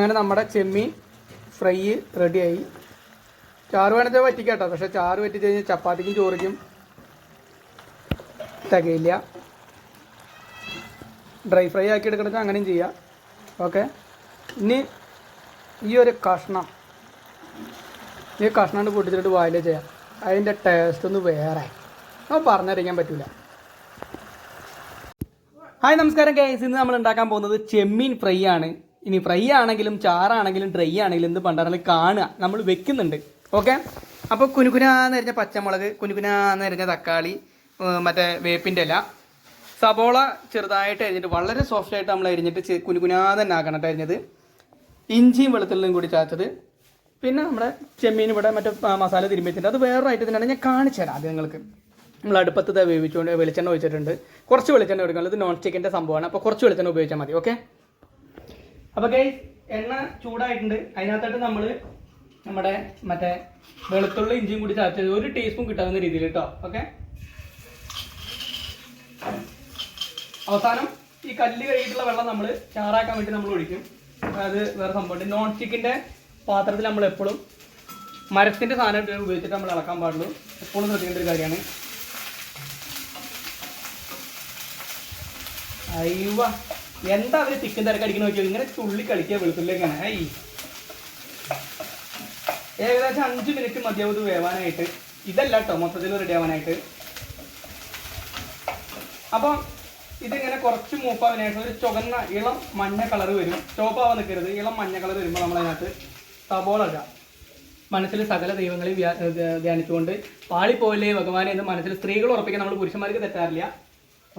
അങ്ങനെ നമ്മുടെ ചെമ്മീൻ ഫ്രൈ റെഡിയായി. ചാറ് വേണമെച്ചാൽ പറ്റിക്കട്ടോ പക്ഷെ ചാറ് പറ്റി കഴിഞ്ഞാൽ ചപ്പാത്തിക്കും ചോറിക്കും തികയില്ല. ഡ്രൈ ഫ്രൈ ആക്കി എടുക്കണമെങ്കിൽ അങ്ങനെയും ചെയ്യാം. ഓക്കെ. ഇനി ഈ ഒരു കഷ്ണം ഈ കഷ്ണം പൊട്ടിച്ചിട്ട് വായിലേ ചെയ്യാം. അതിന്റെ ടേസ്റ്റ് ഒന്ന് വേറെ. അത് പറഞ്ഞറിയിക്കാൻ പറ്റില്ല ഹായ് നമസ്കാരം കേസ് ഇന്ന് നമ്മൾ ഉണ്ടാക്കാൻ പോകുന്നത് ചെമ്മീൻ ഫ്രൈ ആണ്. ഇനി ഫ്രൈ ആണെങ്കിലും ചാറാണെങ്കിലും ഡ്രൈ ആണെങ്കിലും എന്ത് പണ്ടാണെങ്കിൽ കാണുക. നമ്മൾ വെക്കുന്നുണ്ട്. ഓക്കെ അപ്പോൾ കുനുകുനാന്ന് നിറഞ്ഞ പച്ചമുളക് കുനുകുനാന്ന് നിറഞ്ഞ തക്കാളി മറ്റേ വേപ്പിന്റെ ഇല സബോള ചെറുതായിട്ട് അരിഞ്ഞിട്ട് വളരെ സോഫ്റ്റ് ആയിട്ട് നമ്മൾ അരിഞ്ഞിട്ട് കുനുകുനാ തന്നെ ആക്കണം അരിഞ്ഞത്. ഇഞ്ചിയും വെളുത്തുള്ളിയും കൂടി ചാച്ചത് പിന്നെ നമ്മുടെ ചെമ്മീൻ ഇവിടെ മറ്റേ മസാല തിരുമ്പി അത് അത് വേറൊരു തന്നെയാണ് ഞാൻ കാണിച്ചു തരാം ആദ്യം നിങ്ങൾക്ക്. നമ്മൾ അടുപ്പത്ത് വേവിച്ചുകൊണ്ട് വെളിച്ചെണ്ണ ഒഴിച്ചിട്ടുണ്ട്. കുറച്ച് വെളിച്ചെണ്ണ എടുക്കണം ഇത് നോൺ സ്റ്റിക്കിന്റെ സംഭവമാണ്. അപ്പോൾ കുറച്ച് വെളിച്ചെണ്ണ ഉപയോഗിച്ചാൽ മതി. ഓക്കെ അപ്പോൾ ഗൈസ് എണ്ണ ചൂടായിട്ടുണ്ട്. അതിനകത്തോട്ട് നമ്മൾ നമ്മുടെ മറ്റേ വെളുത്തുള്ളി ഇഞ്ചിയും കൂടി ചതച്ചത് ഒരു ടീസ്പൂൺ കിട്ടാവുന്ന രീതിയിൽ കേട്ടോ ഓക്കെ അവസാനം ഈ കല്ല് കഴുകിയിട്ടുള്ള വെള്ളം നമ്മൾ ചാറാക്കാൻ വേണ്ടി നമ്മൾ ഒഴിക്കും. അത് വേറെ സംഭവമുണ്ട് നോൺ സ്റ്റിക്കിന്റെ പാത്രത്തിൽ നമ്മൾ എപ്പോഴും മരത്തിന്റെ സാധനം ഉപയോഗിച്ചിട്ട് നമ്മൾ ഇളക്കാൻ പാടുള്ളൂ. എപ്പോഴും ശ്രദ്ധിക്കേണ്ട ഒരു കാര്യമാണ്. അയ്യവ. എന്താ അവർ ചിക്കൻ തിരക്കടിക്കണ നോക്കിയോ? ഇങ്ങനെ തുള്ളി കളിക്കുക വെളുത്തുള്ളിലേക്കാണ് ഏകദേശം അഞ്ച് മിനിറ്റ് മതിയാവും വേവാനായിട്ട്. ഇതല്ല കേട്ടോ മൊത്തത്തിൽ റെഡി ആവാനായിട്ട്. അപ്പം ഇതിങ്ങനെ കുറച്ച് മൂപ്പാവിനായിട്ട് ഒരു ചുവന്ന ഇളം മഞ്ഞ കളർ വരും. ചോപ്പാവാൻ നിൽക്കരുത് ഇളം മഞ്ഞ കളർ വരുമ്പോൾ നമ്മളതിനകത്ത് സബോള ഇടാം. മനസ്സിൽ സകല ദൈവങ്ങളെ ധ്യാനിച്ചുകൊണ്ട് പാളിപ്പോയില്ലേ ഭഗവാനെ എന്ന് മനസ്സിൽ സ്ത്രീകൾ ഉറപ്പിക്കാൻ നമ്മൾ പുരുഷന്മാർക്ക് തെറ്റാറില്ല.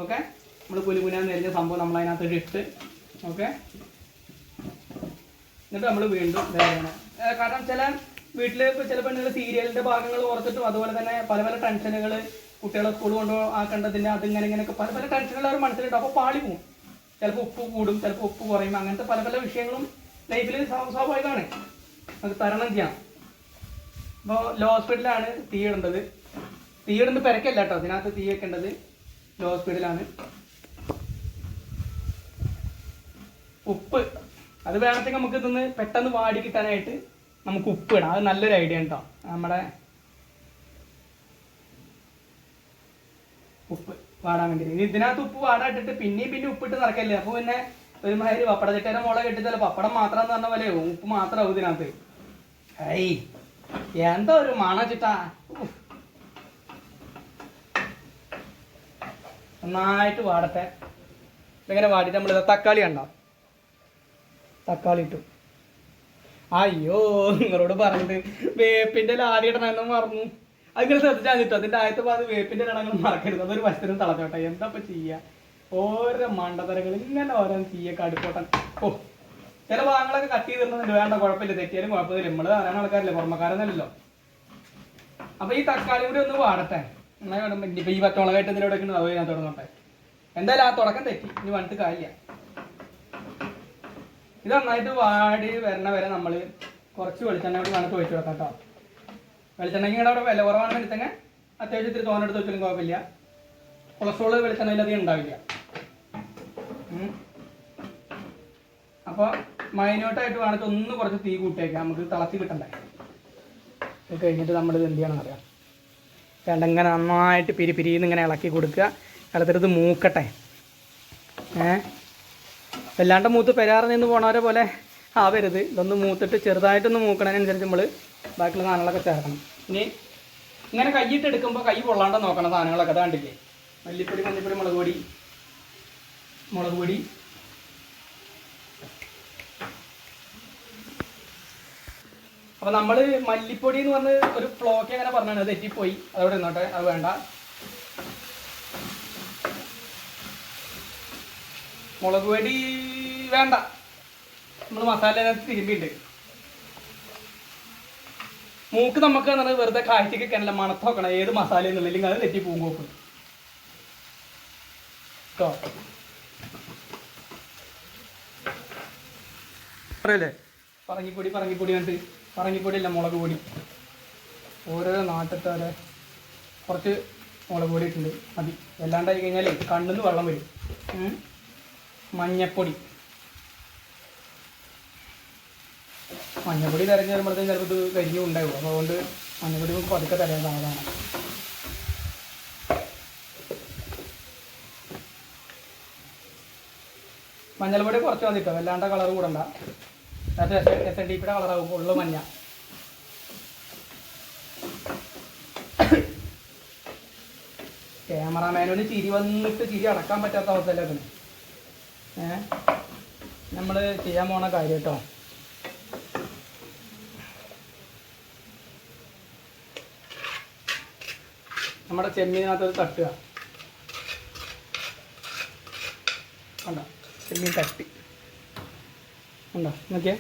ഓക്കെ നമ്മൾ കുലുകുന നേരിയ സംഭവം നമ്മൾ അതിനകത്ത് ഇട്ട് ഓക്കെ? എന്നിട്ട് നമ്മൾ വീണ്ടും വേണം കാരണം ചില വീട്ടിൽ ഇപ്പോൾ ചില പെണ്ണുകൾ സീരിയലിന്റെ ഭാഗങ്ങൾ ഓർത്തിട്ടും അതുപോലെ തന്നെ പല പല ടെൻഷനുകൾ കുട്ടികളെ സ്കൂൾ കൊണ്ടോ കൊണ്ടു അത് അതിങ്ങനെ ഇങ്ങനെയൊക്കെ പല പല ടെൻഷനുകൾ അവർ മനസ്സിലുണ്ട്. അപ്പോൾ പാളി പോകും ചിലപ്പോൾ ഉപ്പ് കൂടും ചിലപ്പോൾ ഉപ്പ് കുറയും. അങ്ങനത്തെ പല പല വിഷയങ്ങളും ലൈഫിൽ സ്വാഭാവികമാണ്. നമുക്ക് തരണം ചെയ്യാം. അപ്പോൾ ലോ ഹോസ്പിറ്റലാണ് തീ ഇടേണ്ടത്. തീ ഇടുന്നത് പെരക്കല്ല കേട്ടോ. അതിനകത്ത് തീ വെക്കേണ്ടത്. ലോ സ്പീഡിലാണ് ഉപ്പ്. അത് വേണമെങ്കിൽ നമുക്ക് ഇതൊന്ന് പെട്ടെന്ന് വാടി കിട്ടാനായിട്ട് നമുക്ക് ഉപ്പ് ഇടാം. അത് നല്ലൊരു ഐഡിയ കേട്ടോ നമ്മുടെ ഉപ്പ് വാടാൻ വേണ്ടി ഇതിനകത്ത് ഉപ്പ് വാടാട്ടിട്ട് പിന്നെയും പിന്നെ ഉപ്പിട്ട് നടക്കല്ലേ? അപ്പോൾ പിന്നെ ഒരുമാതിരി പപ്പട ചിട്ടേരെ മുളക് കെട്ടിച്ചാൽ പപ്പടം മാത്രം എന്ന് പറഞ്ഞ പോലെ ഉപ്പ് മാത്രമാവും ഇതിനകത്ത്. ഐ എന്താ ഒരു മണ ചിട്ട? നന്നായിട്ട് വാടട്ടെ. ഇങ്ങനെ വാടിയിട്ട് നമ്മൾ തക്കാളി കണ്ടോ? തക്കാളി ഇട്ടു അയ്യോ നിങ്ങളോട് പറഞ്ഞത് വേപ്പിന്റെ ലാടി ഇടണമെന്ന് പറഞ്ഞു അതിങ്ങനെ ശ്രദ്ധിച്ചാൽ കിട്ടും അതിന്റെ ആദ്യത്തെ പാത് വേപ്പിന്റെ ലടങ്ങൾ മറക്കരുത്. അതൊരു വശത്തിനും തളച്ചോട്ടെ. എന്താ ഇപ്പൊ ചെയ്യാ? ഓരോ മണ്ടതരങ്ങൾ ഇങ്ങനെ ഓരോന്ന് ചെയ്യ. കടുപ്പോട്ടൻ ഓ ചില ഭാഗങ്ങളൊക്കെ കട്ട് ചെയ്തിരുന്നുണ്ട് വേണ്ട കുഴപ്പമില്ല. തെറ്റിയാലും കുഴപ്പമില്ല. നമ്മൾ ധാരാളം ആൾക്കാരല്ലേ പുറമക്കാരനല്ലോ അപ്പൊ ഈ തക്കാളി കൂടി ഒന്ന് വാടട്ടെ. എന്നാ ഇനിയിപ്പോ ഈ പച്ചമുളകായിട്ട് ഇതിലൂടെ അത് ഞാൻ തുടങ്ങട്ടെ. എന്തായാലും ആ തുടക്കം തെറ്റി. ഇനി വന്നിട്ട് കാര്യമില്ല. ഇത് നന്നായിട്ട് വാടി വരണ വരെ നമ്മൾ കുറച്ച് വെളിച്ചെണ്ണ കൂടി നമുക്ക് ഒഴിച്ചു വെക്കാം കേട്ടോ വെളിച്ചെണ്ണയ്ക്ക് ഇവിടെ വില കുറവാണെന്ന് എടുത്തെങ്കിൽ അത്യാവശ്യം ഇത്തിരി തോനെടുത്ത് വെച്ചാലും കുഴപ്പമില്ല. കൊളസ്ട്രോൾ വെളിച്ചെണ്ണയിൽ അധികം ഉണ്ടാവില്ല. അപ്പോൾ മൈന്യൂട്ടായിട്ട് വേണമെങ്കിൽ ഒന്ന് കുറച്ച് തീ കൂട്ടിയേക്കാം. നമുക്ക് തിളച്ച് കിട്ടണ്ടേ. ഇത് കഴിഞ്ഞിട്ട് നമ്മൾ ഇത് എന്ത് ചെയ്യണം അറിയാം? വേണ്ട ഇങ്ങനെ നന്നായിട്ട് പിരി പിരിന്ന് ഇങ്ങനെ ഇളക്കി കൊടുക്കുക. ഇളത്തിട്ട് മൂക്കട്ടെ. ഏ? വല്ലാണ്ട് മൂത്ത് പെരാറ് നിന്ന് പോണവരെ പോലെ ആവരുത്. ഇതൊന്ന് മൂത്തിട്ട് ചെറുതായിട്ടൊന്ന് മൂക്കണതിനനുസരിച്ച് നമ്മൾ ബാക്കിയുള്ള സാധനങ്ങളൊക്കെ ചേർക്കണം. ഇനി ഇങ്ങനെ കയ്യിട്ട് എടുക്കുമ്പോൾ കൈ പൊള്ളാണ്ട് നോക്കണം സാധനങ്ങളൊക്കെ അത് കണ്ടില്ലേ? മല്ലിപ്പൊടി മല്ലിപ്പൊടി മുളക് പൊടി. മുളക് പൊടി. അപ്പൊ നമ്മൾ മല്ലിപ്പൊടി എന്ന് പറഞ്ഞ് ഒരു ഫ്ലോക്ക് അങ്ങനെ പറഞ്ഞാണ്? അത് തെറ്റിപ്പോയി. അതവിടെ നിന്നോട്ടെ അത് വേണ്ട. മുളക് പൊടി വേണ്ട. നമ്മൾ മസാല തിരുമ്പിണ്ട് മൂക്ക് നമുക്ക് എന്ന് പറഞ്ഞാൽ വെറുതെ കാഴ്ചക്ക് കനല്ല മണത്ത് നോക്കണം. ഏത് മസാല എന്നുള്ളില്ലെങ്കിൽ അത് തെറ്റി പോകും പോക്കും കേട്ടോ പറയല്ലേ? പറങ്ങിപ്പൊടി പറങ്ങിപ്പൊടി കണ്ട് പറങ്ങിപ്പൊടി അല്ല മുളക് പൊടി. ഓരോ നാട്ടിലത്തെ കുറച്ച് മുളക് പൊടി ഇട്ടുണ്ട് മതി. വല്ലാണ്ടായി കണ്ണിൽ നിന്ന് വെള്ളം വരും. മഞ്ഞപ്പൊടി. മഞ്ഞപ്പൊടി തിരഞ്ഞ് വരുമ്പോഴത്തേക്കും ചിലപ്പോൾ ഇത് കരിഞ്ഞു ഉണ്ടാവും. അപ്പോൾ അതുകൊണ്ട് മഞ്ഞപ്പൊടി നമുക്ക് പതുക്കെ സാധനമാണ് മഞ്ഞൾപ്പൊടി കുറച്ച് മതി കേട്ടോ വല്ലാണ്ട് കളർ കൂടണ്ട. എസ് എസ് എൻ ഡി പിയുടെ കളറാകും ഉള്ളു മഞ്ഞ. ക്യാമറാമാനോന് ചിരി വന്നിട്ട് ചിരി അടക്കാൻ പറ്റാത്ത അവസ്ഥയിലാണ് ഏ? നമ്മൾ ചെയ്യാൻ പോണ കാര്യം കേട്ടോ നമ്മുടെ ചെമ്മീനകത്ത് തട്ടുക കണ്ടോ? ചെമ്മീൻ തട്ടി. ഉണ്ടോ നോക്കിയേ.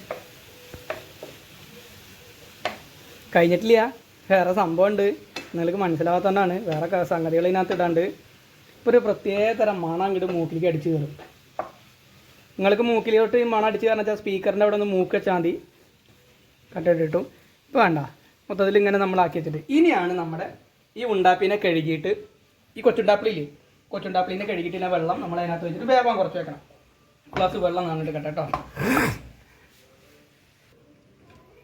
കഴിഞ്ഞിട്ടില്ല. വേറെ സംഭവം ഉണ്ട് നിങ്ങൾക്ക് മനസ്സിലാവാത്തതുകൊണ്ടാണ് വേറെ സംഗതികൾ ഇതിനകത്ത് ഇടാണ്ട് ഇപ്പോൾ ഒരു പ്രത്യേക തരം മണം അങ്ങോട്ട് മൂക്കിലേക്ക് അടിച്ചു കയറും. നിങ്ങൾക്ക് മൂക്കിലോട്ട് മണം അടിച്ച് കാരണം വെച്ചാൽ സ്പീക്കറിന്റെ അവിടെ ഒന്ന് മൂക്ക് മതി. കട്ടിട്ടിട്ടും ഇപ്പോൾ വേണ്ട. മൊത്തത്തിൽ ഇങ്ങനെ നമ്മൾ ആക്കി വെച്ചിട്ട്. ഇനിയാണ് നമ്മുടെ ഈ ഉണ്ടാപ്പിനെ കഴുകിയിട്ട് ഈ കൊച്ചുണ്ടാപ്പിളില്ലേ? കൊച്ചുണ്ടാപ്പിളിനെ കഴുകിയിട്ടില്ല വെള്ളം നമ്മൾ അതിനകത്ത് വെച്ചിട്ട് വേവാൻ കുറച്ച് വെക്കണം. ഗ്ലാസ് വെള്ളം നന്നിട്ട് കേട്ടോ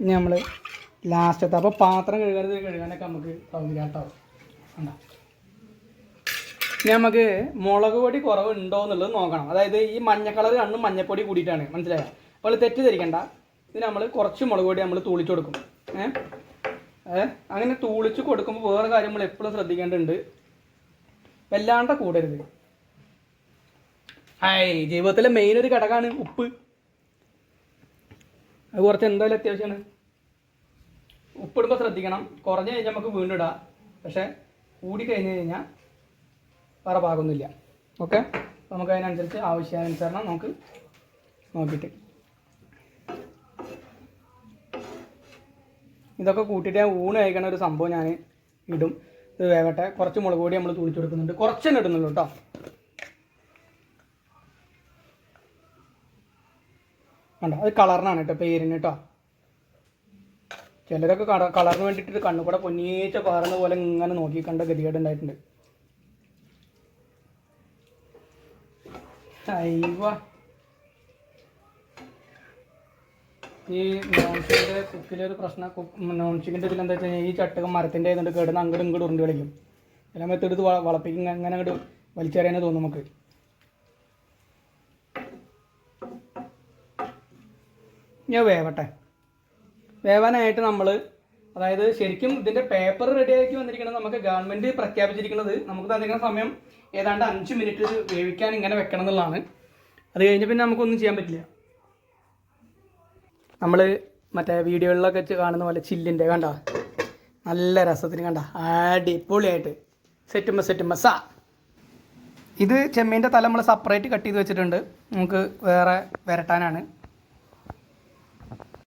ഇനി നമ്മൾ ലാസ്റ്റത്തെ അപ്പോൾ പാത്രം കഴുകാതെ കഴുകാനൊക്കെ നമുക്ക് സൗകര്യം കേട്ടോ കണ്ടോ? ഇനി നമുക്ക് മുളക് പൊടി കുറവ് ഉണ്ടോ എന്നുള്ളത് നോക്കണം. അതായത് ഈ മഞ്ഞ കളർ കണ്ണും മഞ്ഞപ്പൊടി കൂടിയിട്ടാണ്. മനസ്സിലായോ? അപ്പോൾ തെറ്റിദ്ധരിക്കണ്ട. ഇത് നമ്മൾ കുറച്ച് മുളക് പൊടി നമ്മൾ തൂളിച്ചു കൊടുക്കും ഏഹ് അങ്ങനെ തൂളിച്ച് കൊടുക്കുമ്പോൾ വേറെ കാര്യം നമ്മൾ എപ്പോഴും ശ്രദ്ധിക്കേണ്ടതുണ്ട്. വല്ലാണ്ട കൂടരുത്. ഹായ് ജീവിതത്തിലെ മെയിൻ ഒരു ഘടകമാണ് ഉപ്പ്. അത് കുറച്ച് എന്തായാലും അത്യാവശ്യമാണ്. ഉപ്പിടുമ്പോൾ ശ്രദ്ധിക്കണം. കുറഞ്ഞു കഴിഞ്ഞാൽ നമുക്ക് വീണ്ടും ഇടാം. പക്ഷേ കൂടി കഴിഞ്ഞ് കഴിഞ്ഞാൽ വേറെ പാകുന്നില്ല ഓക്കെ നമുക്ക് അതിനനുസരിച്ച് ആവശ്യാനുസരണം നമുക്ക് നോക്കിയിട്ട്. ഇതൊക്കെ കൂട്ടിയിട്ട് ഞാൻ ഊണ് കഴിക്കണ ഒരു സംഭവം ഞാൻ ഇടും. ഇത് വേവട്ടെ. കുറച്ച് മുളക് പൊടി നമ്മൾ തുളിച്ചു കൊടുക്കുന്നുണ്ട്. കുറച്ച് തന്നെ ഇടുന്നുള്ളൂ കേട്ടോ. കണ്ടോ? അത് കളറിനാണ് കേട്ടോ പേരിന് കേട്ടോ. ചിലരൊക്കെ കള കളറിന് വേണ്ടിയിട്ട് കണ്ണു കൂടെ പൊന്നീച്ച പാറുന്ന പോലെ ഇങ്ങനെ നോക്കി കണ്ട ഗതികേട് ഉണ്ടായിട്ടുണ്ട്. അയ്യോ. ഈ നോൺ സ്റ്റിക്കിന്റെ കുക്കിലൊരു പ്രശ്നം നോൺ സ്റ്റിക്കിന്റെ ഇതിൽ എന്താ വെച്ചാൽ ഈ ചട്ടകം മരത്തിന്റെ ആയതുകൊണ്ട് കേടുന്ന അങ്ങോട്ടും ഇങ്ങോട്ട് ഉരുണ്ട് കളിക്കും എല്ലാം എടുത്ത് വളപ്പിക്കും അങ്ങനെ അങ്ങോട്ട് വലിച്ചെറിയാനേ തോന്നും നമുക്ക്. ഞാൻ വേവട്ടെ. വേവാനായിട്ട് നമ്മൾ അതായത് ശരിക്കും ഇതിന്റെ പേപ്പർ റെഡിയാക്കി വന്നിരിക്കുന്നത് നമുക്ക് ഗവൺമെന്റ് പ്രഖ്യാപിച്ചിരിക്കുന്നത് നമുക്ക് തന്നിരിക്കുന്ന സമയം ഏതാണ്ട് അഞ്ച് മിനിറ്റ് വേവിക്കാൻ ഇങ്ങനെ വെക്കണം എന്നുള്ളതാണ് അത് കഴിഞ്ഞ് പിന്നെ നമുക്കൊന്നും ചെയ്യാൻ പറ്റില്ല. നമ്മൾ മറ്റേ വീഡിയോകളിലൊക്കെ കാണുന്ന പോലെ ചില്ലിന്റെ കണ്ട? നല്ല രസത്തിന് കണ്ട? അടിപൊളിയായിട്ട്. സെറ്റുമ്പ സെറ്റുമ്പ സാ. ഇത് ചെമ്മീന്റെ തല നമ്മൾ സെപ്പറേറ്റ് കട്ട് ചെയ്ത് വെച്ചിട്ടുണ്ട്. നമുക്ക് വേറെ വരട്ടാനാണ്.